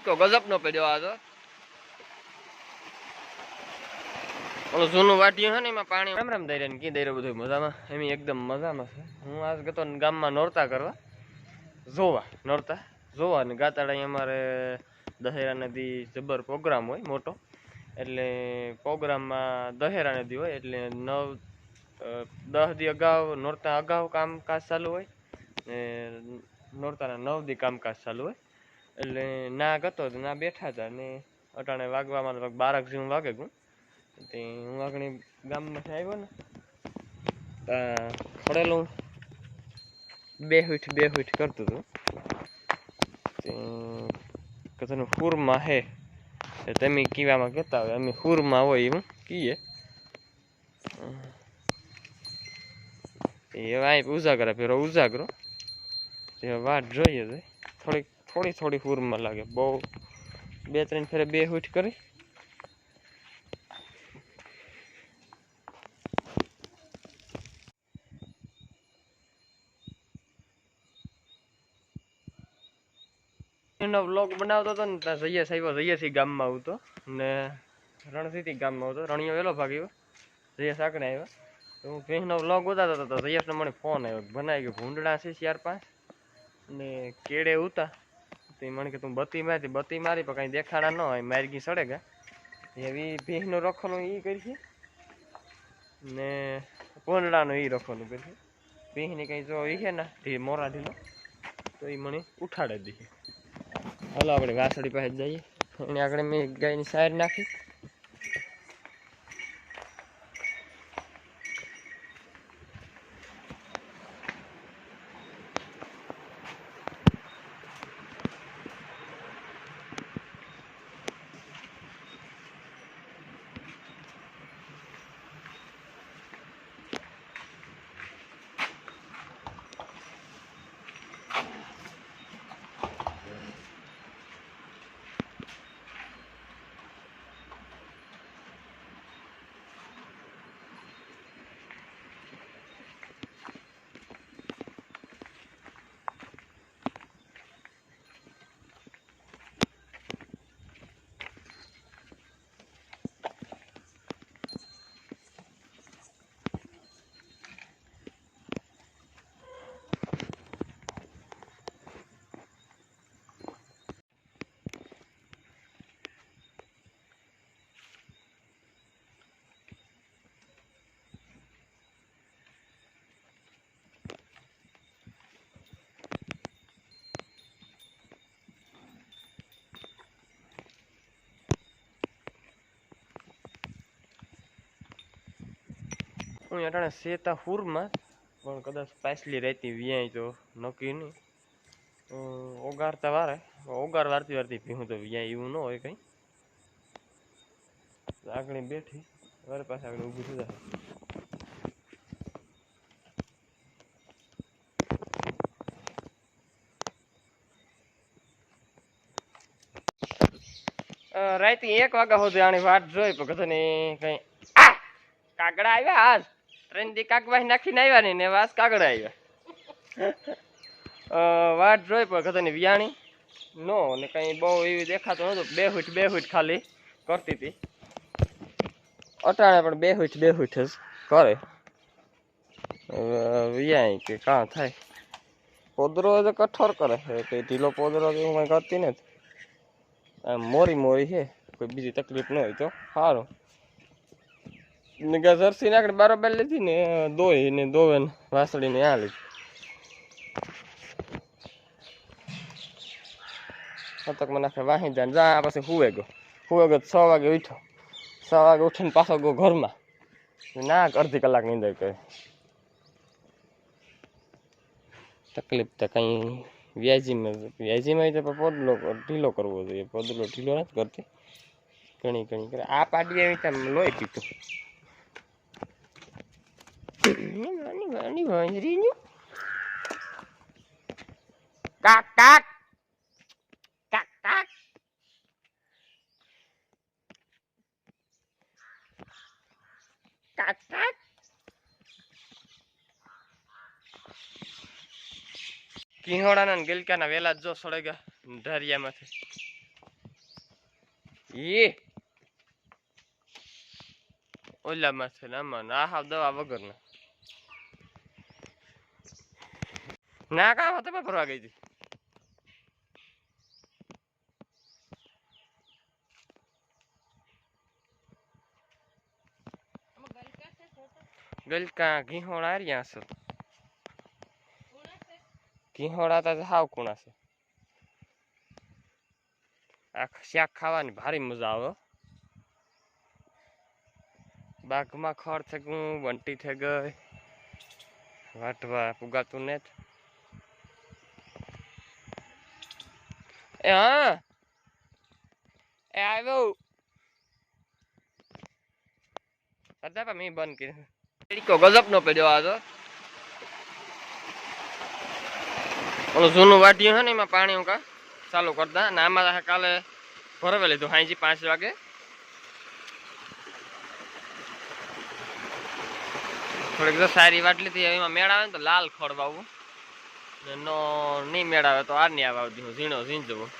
ટીકો ગજબ નો પડ્યો આ તો જૂનું વાટ્યું છે ને એમાં પાણી રામ રામ દઈ કી દઈ બધું મજામાં? એમ એકદમ મજામાં છે. હું આજ ગતો ગામમાં નોરતા કરવા. જોવા, નોરતા. જોવા ને ગાતાડા અમારે દહેરા નદી જબર પ્રોગ્રામ હોય, મોટો. એટલે પ્રોગ્રામમાં દહેરા નદી હોય, એટલે નવ દસ દી અગાઉ નોરતા અગાઉ કામકાજ ચાલુ હોય ને નોરતાના નવ દી કામકાજ ચાલુ હોય. એટલે ના ગતો ના બેઠા હતા ને અટાણે વાગવામાં લગભગ બારક જેવું વાગે ગયું. તે હું આગળ ગામમાંથી આવ્યો ને ખડેલું બે હુઠ બે હુઠ કરતું હતું તે કદાચ હુરમાં હે તમે કીવામાં કહેતા હોય, અમે હુરમાં હોય એવું કહીએ એ અહીં ઉજાગરા, પેલો ઉજાગરો. જે વાટ જોઈએ છે. થોડીક થોડી થોડી હુરમાં લાગે. બહુ બે ત્રણ ફેરે બે હુઠ કરી. એનો વ્લોગ બનાવતો હતો ને, ત્યાં જઈશ આવ્યો જઈશ ગામમાં આવતો ને રણસીથી ગામમાં આવતો રણિયો વેલો ભાગ્યો જઈશ આગળ આવ્યો. તો હું ભેંસનો વ્લોગ ઉતારતો હતો જઈશનો મને ફોન આવ્યો બનાવી ગયો ભૂંડડા છે ચાર પાંચ? ને કેળે ઉતા. તો એ મને કે તું બત્તી મારી બત્તી મારી, પણ કાંઈ દેખાડા ન હોય મારગી સડે ગયા એવી ભેંસનું રખવાનું એ કરશે ને ભૂંડડાનું એ રખવાનું કરશે ભેંસની કંઈ જો એ છે ને ઢી મોરા ઢીલો તો એ મને ઉઠાડે દીધી હાલો, આપણે વાસળી પાસે જઈએ. એને આગળ મેં ગાયની સાઈડ નાખી. હું અટાણે સેતા હુરમાં પણ કદાચ પાછલી રહેતી વ્યાય તો નક્કી નહીં ઓગારતા વારે ઓગાર વારતી વારતી ભીહું તો વ્યાય એવું ન હોય કંઈ આગળ બેઠી વારે પાસે આગળ ઊભું થઈ રાતે એક વાગ્યા સુધી આની વાટ જોઈ પણ કદાચ કઈ કાગડા આવ્યા આજ ટ્રેનથી કાગવાઈ નાખીને આવ્યા ને ને વાસ કાગડા આવ્યા. વાટ જોઈ પણ કદાચ વિયાણી નો ને કઈ બહુ એવી દેખાતો નતો બે ફૂટ બે ફૂટ ખાલી કરતી હતી. અટાણે પણ બે ફૂટ બે ફૂટ જ કરે. હવે કે કાં થાય? પોદરો તો કઠોર કરે. છે કઈ ઢીલો પોદરો એવું કઈ કરતી નથી. મોરી મોરી છે, કોઈ બીજી તકલીફ ન હોય તો. સારું ને જર્સી નાખડે બરોબર લીધી ને દોઈ ને દોવે ને વાસળી ને આ લીધી શતકમાં નાખે વાહી જાય જા પછી હુવે ગયો. હુવે ગયો છ વાગે ઉઠો છ વાગે ઉઠીને પાછો ગયો ઘરમાં. ના અડધી કલાક નીંદર કરે. તકલીફ તો કંઈ વ્યાજીમાં વ્યાજીમાં તો પોદલો ઢીલો કરવો જોઈએ. પોદલો ઢીલો નથી કરતી. ઘણી ઘણી કરે. આ પાડી ત્યાં લોહી પીતું નાની નાની વાંદરીનું કાક કાક કાક કાક કાક ને ગિલકાના વેલા જો સડે ગયા ધારિયામાંથી એ ઓલા માથે ને આમાં ના હાવ દવા વગરના. ના કામ તમે ફરવા ગઈ હતી? ગલકા ઘીહોડા રહ્યા છો ઘીહોડા તો હાવ કુણા છે. આ શાક ખાવાની ભારી મજા આવે. બાગમાં ખડ થઈ ગયું બંટી થઈ ગઈ. વાટવા પુગાતું ને એ, હા. એ આવ્યો. હતા મેં બંધ કર્યું. તરીકો ગજબ નો પડ્યો આ તો. ઓલું જૂનું વાટ્યું છે ને એમાં પાણી હું કા ચાલુ કરતા. ને આમાં કાલે ભરવે લીધું હાંજી પાંચ વાગે. થોડીક જો સારી વાટલી હતી એમાં મેળ આવે ને તો લાલ ખડ વાવવું ને નહીં મેળ આવે તો આ નહીં આવે આવતી ઝીણો ઝીણ જવું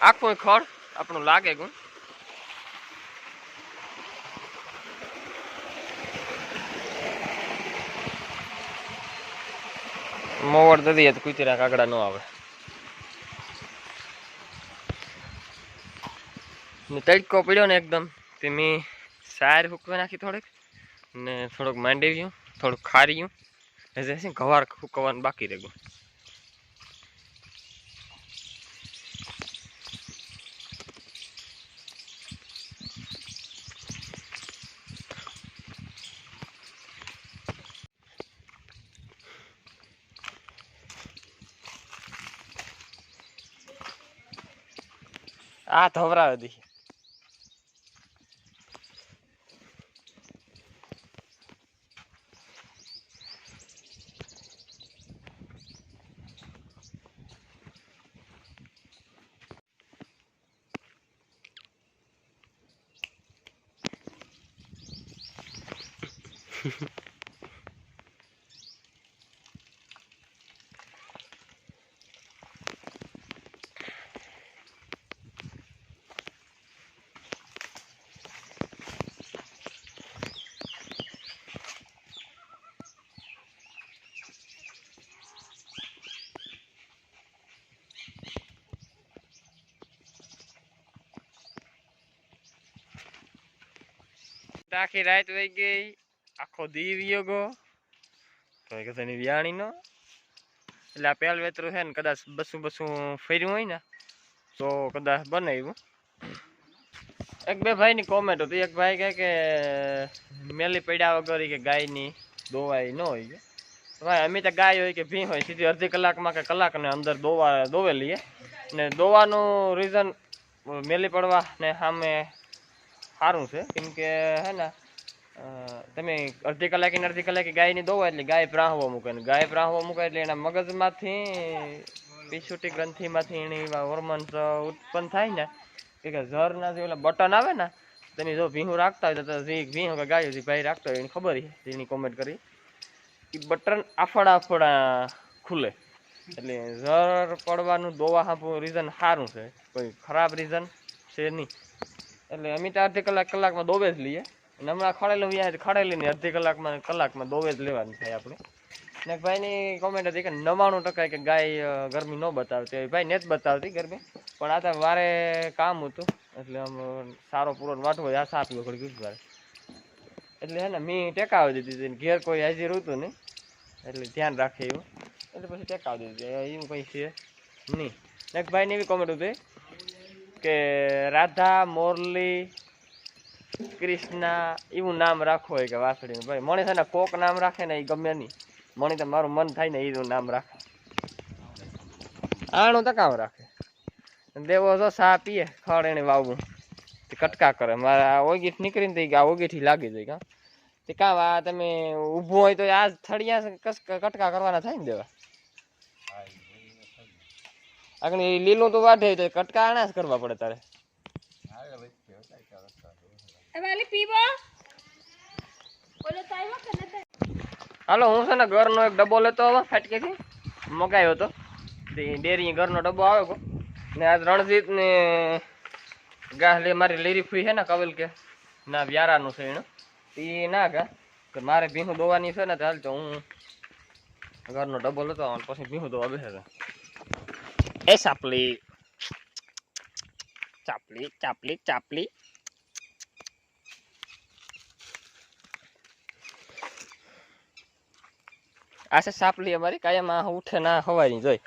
આખું ખડ? આપણું લાગે ગું મોવડ દઈએ તો કુતરા કાગડા ન આવે. તડકો પડ્યો ને એકદમ. તે મેં સાર હુકવી નાખી થોડીક. ને થોડુંક ગયું થોડુંક ખાર્યું. એટલે છે ને ગવાર હુકવવાનું બાકી રહી આ ધવરાવે દી આખી રાત વહી ગઈ આખો દી વિયો ગો તો એ કદાચ વ્યાણી નો એટલે આ પહેલ વેતરું છે ને કદાચ બસું બસું ફેર્યું હોય ને, તો કદાચ બનાવ્યું. એક બે ભાઈની કોમેન્ટ હતી. એક ભાઈ કહે કે મેલી પડ્યા વગર કે ગાયની દોવાઈ ન હોય ભાઈ, અમે તો ગાય હોય કે ભી હોય, સીધી અડધી કલાકમાં કે કલાકને અંદર દોવા દોવે લઈએ. ને દોવાનું રીઝન મેલી પડવા ને સામે સારું છે. કેમ કે હે ને તમે અડધી કલાકે ને અડધી કલાકે ગાયની દોવા એટલે ગાય પ્રાહવો મૂકે ને ગાય પ્રાહવો મૂકે એટલે એના મગજમાંથી પીછુટી ગ્રંથિમાંથી એની હોર્મોન્સ ઉત્પન્ન થાય ને કે ઝરના જે ઓલા બટન આવે ને તેની જો ભીહું રાખતા હોય તો જે ભીહું કે ગાયો જે ભાઈ રાખતા હોય એને ખબર છે એની કોમેન્ટ કરી. એ બટન આફડા આફડા ખુલે. એટલે ઝર પડવાનું દોવા હાપું રીઝન સારું છે. કોઈ ખરાબ રીઝન છે નહીં. એટલે અમિતા અડધી કલાક કલાકમાં દોવે જ લઈએ. હમણાં ખડેલું વ્યાજ ખડેલી ને અડધી કલાકમાં કલાકમાં દોવે જ લેવાની થાય આપણે. ને ભાઈની કોમેન્ટ હતી કે નવ્વાણું ટકા કે ગાય ગરમી ન બતાવતી ભાઈ ને જ બતાવતી ગરમી. પણ આ તો વારે કામ હતું. એટલે આમ સારો પૂરો વાટવો આ સાપ વખડ ગયું વારે. એટલે હે ને મેં ટેકાવી દીધી હતી ઘેર કોઈ હાજર હતું નહીં. એટલે ધ્યાન રાખે એવું. એટલે પછી ટેકાવી દીધી એવું કંઈ છે નહીં. ને ભાઈની એવી કોમેન્ટ હતી કે રાધા, મોરલી કૃષ્ણા, એવું નામ હોય કે વાસળી ભાઈ મને છે ને કોક નામ રાખે ને એ ગમે નહીં. મને તો મારું મન થાય ને એનું નામ રાખે. આણું તો કામ રાખે. દેવો જો સા પીએ ખડ એને વાવવું. તે કટકા કરે. મારે આ ઓગીઠ નીકળીને તો આ ઓગીઠી લાગી જાય, કાં? તે કાં આ તમે ઊભું હોય તો આ થળિયા કસ કટકા કરવાના થાય ને દેવા? આગળ લીલું તો વાઢે તો કટકા આણા જ કરવા પડે તારે. વાલી પીવો. બોલો તો આવ્યો કે નતો? હાલો હું છે ને ઘરનો એક ડબ્બો લેતો હવે ફાટકેથી. મગાવ્યો હતો તે ડેરી ઘરનો ડબ્બો આવે કો. ને આજ રણજીત ને ગાહ લે મારી લેરી ફૂઈ છે ને કવલ કે. ના વ્યારાનું છે એનું. એ ના ગા. કે મારે ભીહું દોવાની છે ને તો હાલ તો હું ઘરનો ડબ્બો લેતો આવું પછી ભીહું દોવા બેસે છે. એ સાપલી ચાપલી ચાપલી ચાપલી. આ છે સાપલી અમારી કાયમ આ ઉઠે ના હવારી જોઈ.